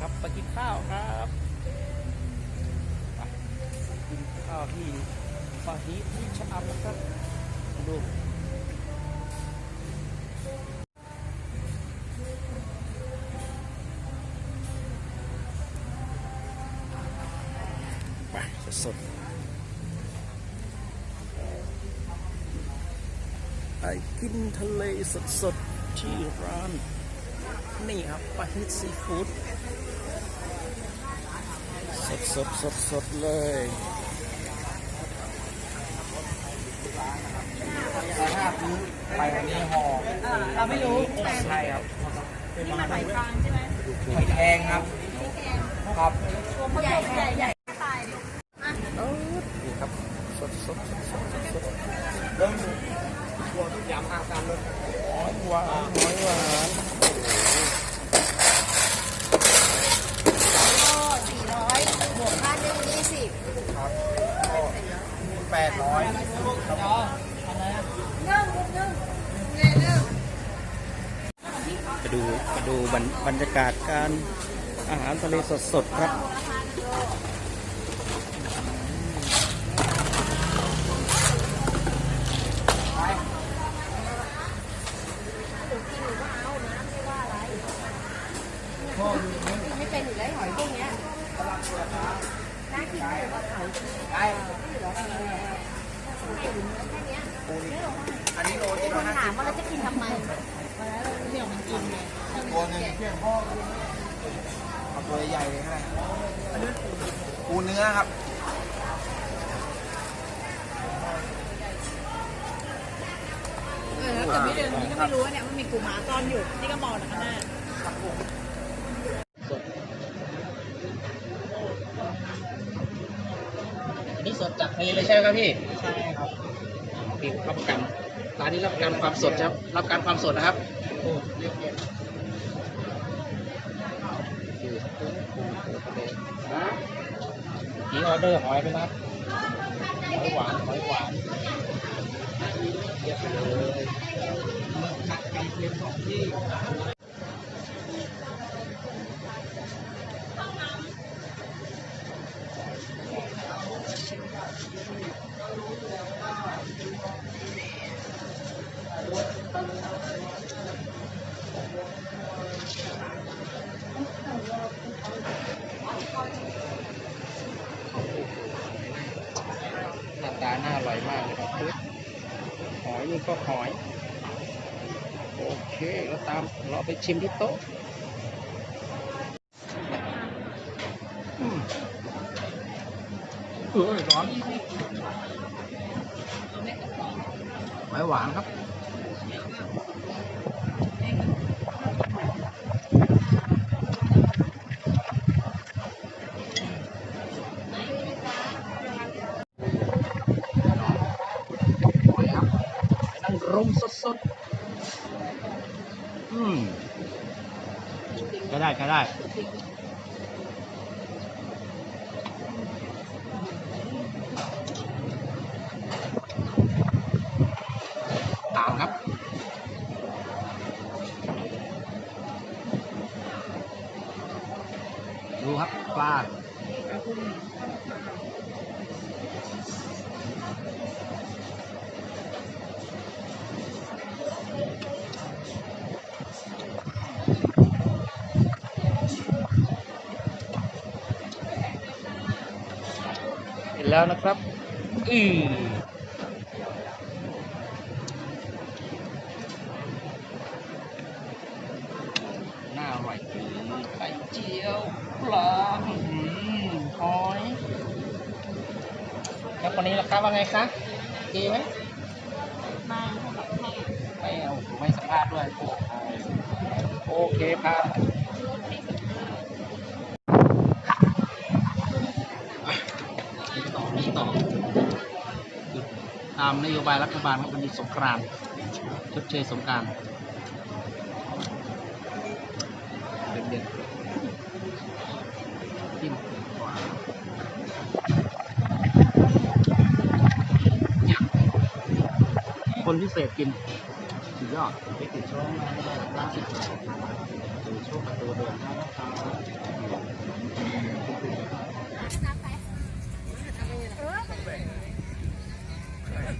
ครับไปกินข้าวครับกินข้าวที่ฟาฮีที่ชะอำครับดูไปสดไปกินทะเลสดๆที่ร้านนี่ครับปาฮิตซีฟู้ด สดสดสดสดๆเลยถ้าพื้นไปวันนี้ห่อเราไม่รู้ใช่ครับนี่มันหอยฟางใช่ไหมหอยแครงครับครับตัวใหญ่ใหญ่ใหญ่ตาย เออนี่ครับสดสดสดสดสดสด เริ่มตัวทุกยำอาตามรถ หอยหวานหอยหวาน ก็สี่ร้อยบวกค่านึ่งยี่สิบ ครับแป ดร้อยนึ่งนึ่งเนี่ยนึ่งไปดูไปดูบรรบรยากาศการอาหารทะเลสดสดๆครับไม่เป็นอยู่แล้วหอยพวกเนี้ย น่ากินเลยว่าเขาได้อันนี้โลที่คนถามว่าเราจะกินทำไมตัวหนึงเอาตัวใหญ่เลยก็ได้ปูเนื้อครับ เออแต่ไม่เดินนี้ก็ไม่รู้ว่าเนี่ยมันมีกูหมาซ่อนอยู่นี่ก็มองนะข้างหน้า อัน นี้สดจากทะเลเลยใช่ไหมครับพี่ใช่ครับนี่รับประกันร้านนี้รับประกันความสดครับ รับประกันความสดนะครับโอ้เรียบเรียบนี่ออเดอร์หอยไปนะครับหอยหวานหอยหวานเรียบเลย โอเคเราตามเราไปชิมที่โต๊ะ อืมเออร้อนหอยหวานครับหอยครับได้ได้ได้ตามครับดูครับปลา แล้วนะครับ อือน่าอร่อยไข่เจียวปลาอื้อหือหอยแล้วคนนี้ล่ะครับว่าไงคะดีไหมมาไม่เอาไม่สัมภาษณ์ด้วยโอ้โหโอเคครับ โยบายรัฐบาลครับมีสงครามชดเชยสงการเด็ดๆจิ้มคนพิเศษกินสุดยอดไปติดช่องล่าสุดดูช่วงประเดินหน้าครับ มา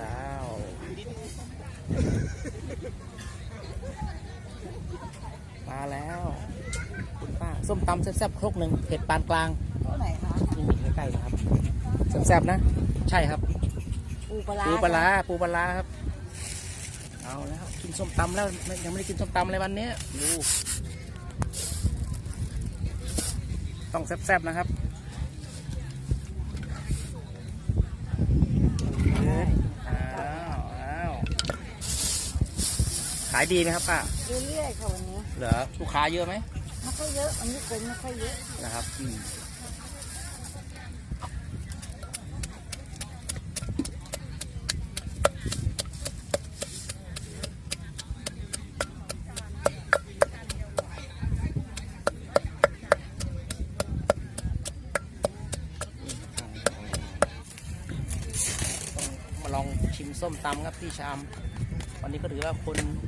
แล้วมาแล้วคุณป้าส้มตำแซ่บๆครกหนึ่งเผ็ดปานกลางไหนคะนี่มีใกล้ๆนะครับแซ่บๆนะ ใช่ครับ ปูปลาปูปลาปูปลาครับ เอาแล้วกินส้มตำแล้วยังไม่ได้กินส้มตำเลยวันนี้ดูต้องแซ่บๆนะครับายดีไหมครับป้าเรื่อยๆค่ะวันนี้เหรอลูกค้าเยอะไหมไม่ค่อยเยอะวันนี้คนไม่ค่อยเยอะนะครับอืมต้องมาลองชิมส้มตำครับที่ชาม วันนี้ก็ถือว่าคนคน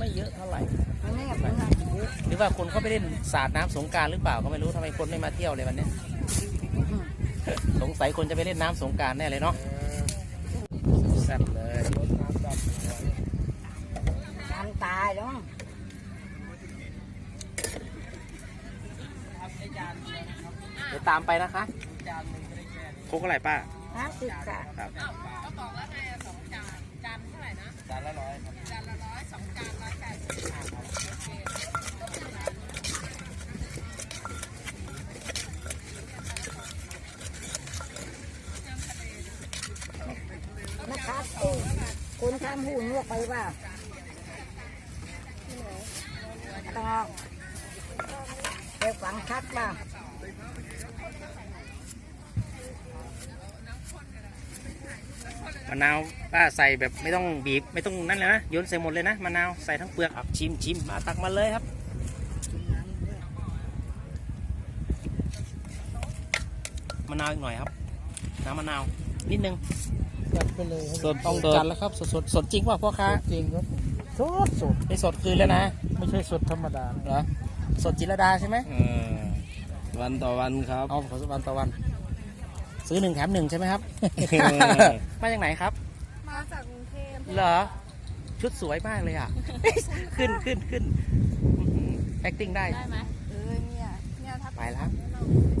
ไม่เยอะเท่าไหร่วันนี้กับเพื่อนเยอะหรือว่าคนเขาไปเล่นสาดน้ำสงกรารหรือเปล่าก็ไม่รู้ทำไมคนไม่มาเที่ยวเลยวันเนี้ย สงสัยคนจะไปเล่นน้ำสงกรารแน่เลยเนาะแซ่บเลยน้ำตายแล้วมั้งเดี๋ยวตามไปนะคะโคกอะไรป้า ห้าสิบค่ะ ครับ ก็บอกแล้วไงสองจานจานเท่าไหร่นะ จานละร้อยครับ จานละร้อยสองจานร้อยแปดสิบ นะครับเอ้ยคนทำหูนวกไปว่าต้องออกเด็กฝังชัดป่ะมะนาวป้าใส่แบบไม่ต้องบีบไม่ต้องนั่นเลยนะโยนใส่หมดเลยนะมะนาวใส่ทั้งเปลือกครับชิมชิมมาตักมาเลยครับมะนาวอีกหน่อยครับน้ำมะนาวนิดนึง ไปเลยสดต้องจัดแล้วครับสดสดสดจริงป่ะพ่อค้าจริงครับสดสดไม่สดคืนแล้วนะไม่ใช่สดธรรมดาเหรอสดจิรดาใช่ไหมเออวันต่อวันครับ เอาขอวันต่อวัน ซื้อหนึ่งแถมหนึ่งใช่ไหมครับ มาจากไหนครับ มาจากกรุงเทพเหรอ ชุดสวยมากเลยอะ ขึ้นขึ้นขึ้น acting ได้ ได้ไหมเออเนี่ยเนี่ยถ้าไปแล้วเป็น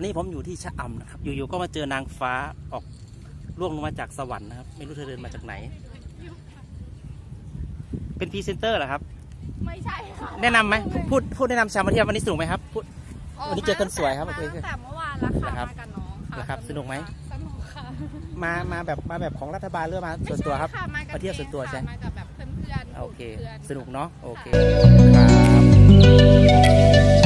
อนนี้ผมอยู่ที่ชะอำนะครับ อยู่ๆก็มาเจอนางฟ้าออกร่วงลงมาจากสวรรค์นะครับ ไม่รู้เธอเดินมาจากไหน เป็นพรีเซนเตอร์เหรอครับ ไม่ใช่ค่ะแนะนำไหมพูดพูดแนะนำชาวมาเที่ยววันนี้สนุกไหมครับพูด วันนี้เจอคนสวยครับมาโอเคตั้งแต่เมื่อวานแล้วค่ะนะครับมากับน้องค่ะนะครับสนุกไหม สนุกค่ะมามาแบบมาแบบของรัฐบาลหรือมาส่วนตัวครับ ไม่ใช่ะมากับมาเที่ยวส่วนตัวใช่ค่ะมากับแบบเพื่อนๆโอเค พื่อนๆ สนุกเนาะโอเคครับ